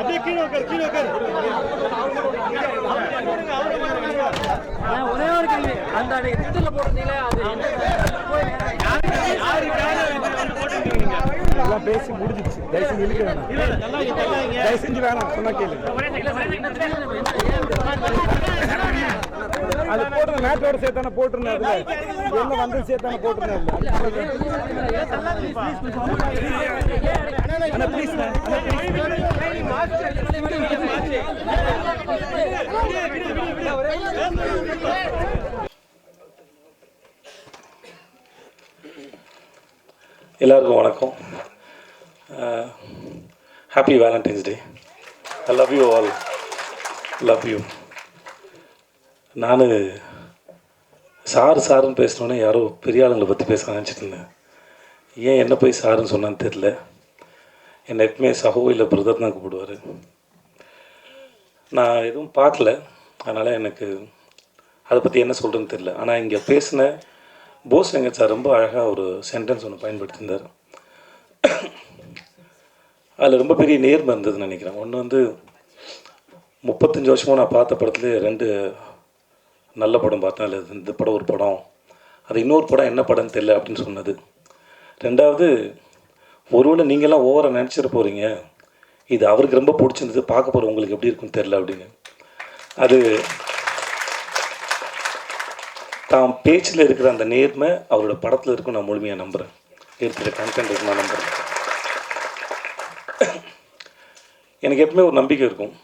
அப்படியே கீழே உட்காரு கீழே உட்காரு ஒரே ஒரு கேள்வி அந்த அன்னைக்கு ட்விட்டர்ல போட்டிருந்தீங்களே அது எல்லாம் பேசி முடிஞ்சிச்சு தயவு செஞ்சு இழுக்க வேணாம் தயவு செஞ்சு வேணாம் சொன்னா கேளு அது போட்டு மேட்டோட சேர்த்தானே போட்டிருந்தேன் என்ன வந்து சேர்த்தானே போட்டிருந்தேன் எல்லாருக்கும் வணக்கம் happy valentine's day I love you all love you நான் சார் சாருன்னு பேசினோடனே யாரோ பெரிய ஆளுங்களை பற்றி பேச நினச்சிட்டு இருந்தேன். ஏன் என்ன போய் சாருன்னு சொன்னான்னு தெரில என்னை எப்பவுமே சகோ இல்லை பிரதர் தான் கூப்பிடுவார். நான் எதுவும் பார்க்கல. அதனால் எனக்கு அதை பற்றி என்ன சொல்கிறேன்னு தெரில ஆனால் இங்கே பேசின போஸ் வெங்கட் சார் ரொம்ப அழகாக ஒரு சென்டென்ஸ் ஒன்று பயன்படுத்தியிருந்தார். அதில் ரொம்ப பெரிய நேர்மை இருந்ததுன்னு நினைக்கிறேன். ஒன்று வந்து முப்பத்தஞ்சு வருஷமாக நான் பார்த்த படத்துலேயே ரெண்டு நல்ல படம் பார்த்தேன் அதில் இந்த படம் ஒரு படம் அது இன்னொரு படம் என்ன படம்னு தெரியல அப்படின்னு சொன்னது. ரெண்டாவது ஒருவேளை நீங்களாம் ஓவராக நினச்சிட போகிறீங்க இது அவருக்கு ரொம்ப பிடிச்சிருந்தது பார்க்க போகிற உங்களுக்கு எப்படி இருக்குன்னு தெரில அப்படின்னு. அது தான் பேச்சில் இருக்கிற அந்த நேர்மை அவரோட படத்தில் இருக்கும் நான் முழுமையாக நம்புகிறேன் இருக்கிற கண்டென்ட் இருக்கு நான் நம்புகிறேன் எனக்கு எப்பவுமே ஒரு நம்பிக்கை இருக்கும்.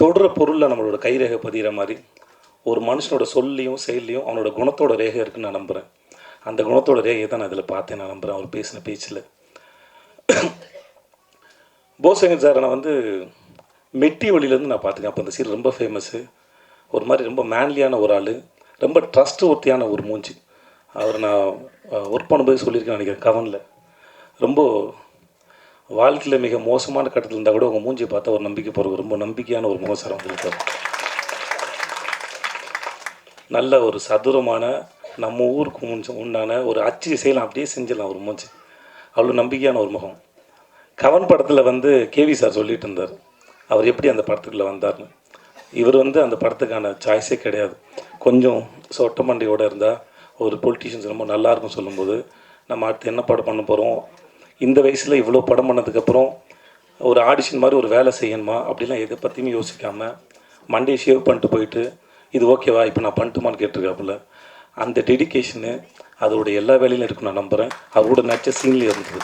தொடுற பொருளில் நம்மளோட கைரேகை பதிகிற மாதிரி ஒரு மனுஷனோட சொல்லையும் செயல்லையும் அவனோட குணத்தோட ரேகை இருக்குன்னு நான் நம்புகிறேன் அந்த குணத்தோட ரேகையை தான் நான் இதில் பார்த்தேன் நான் நம்புகிறேன் அவர் பேசின பேச்சில். போசங்கர் சார் நான் வந்து மெட்டி வழியிலேருந்து நான் பார்த்துக்கேன். அப்போ அந்த சீர் ரொம்ப ஃபேமஸ்ஸு ஒரு மாதிரி ரொம்ப மேன்லியான ஒரு ஆள். ரொம்ப ட்ரஸ்ட் ஒர்த்தியான ஒரு மூஞ்சி. அவர் நான் ஒர்க் பண்ணும்போது சொல்லியிருக்கேன் நினைக்கிறேன் கவனில் ரொம்ப வாழ்க்கையில் மிக மோசமான கட்டத்தில் இருந்தால் கூட உங்கள் மூஞ்சியை பார்த்தா ஒரு நம்பிக்கை போகிற ரொம்ப நம்பிக்கையான ஒரு முகசாரம் சார் நல்ல ஒரு சதுரமான நம்ம ஊருக்கு முன் உண்டான ஒரு அச்சு செய்யலாம் அப்படியே செஞ்சிடலாம் ஒரு மூச்சு. அவ்வளோ நம்பிக்கையான ஒரு முகம். கவன் படத்தில் வந்து கேவி சார் சொல்லிட்டு இருந்தார். அவர் எப்படி அந்த படத்துக்குள்ளே வந்தார்னு. இவர் வந்து அந்த படத்துக்கான சாய்ஸே கிடையாது. கொஞ்சம் சொட்ட மண்டையோடு இருந்தால் ஒரு பொலிட்டிஷியன்ஸ் ரொம்ப நல்லாயிருக்கும் சொல்லும்போது நம்ம அடுத்து என்ன படம் பண்ண போகிறோம் இந்த வயசில் இவ்வளோ படம் பண்ணதுக்கப்புறம் ஒரு ஆடிஷன் மாதிரி ஒரு வேலை செய்யணுமா? அப்படிலாம் எதை பற்றியுமே யோசிக்காமல் மண்டே ஷேவ் பண்ணிட்டு போயிட்டு இது ஓகேவா? இப்போ நான் பண்ணட்டுமான்னு கேட்டிருக்காப்புல. அந்த டெடிகேஷனு அதோட எல்லா வேலையிலும் இருக்கும் நான் நம்புகிறேன் அவரோட நடிச்ச சீன்லேயே இருந்தது.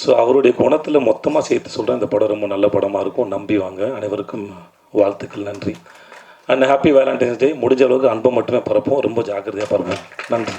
ஸோ அவருடைய குணத்தில் மொத்தமாக சேர்த்து சொல்கிறேன் இந்த படம் ரொம்ப நல்ல படமாக இருக்கும். நம்பி வாங்க. அனைவருக்கும் வாழ்த்துக்கள். நன்றி. அண்ட் ஹாப்பி வேலண்டைன்ஸ் டே முடிஞ்ச அளவுக்கு அன்பை மட்டுமே பரப்போம் ரொம்ப ஜாக்கிரதையாக பரப்போம் நன்றி.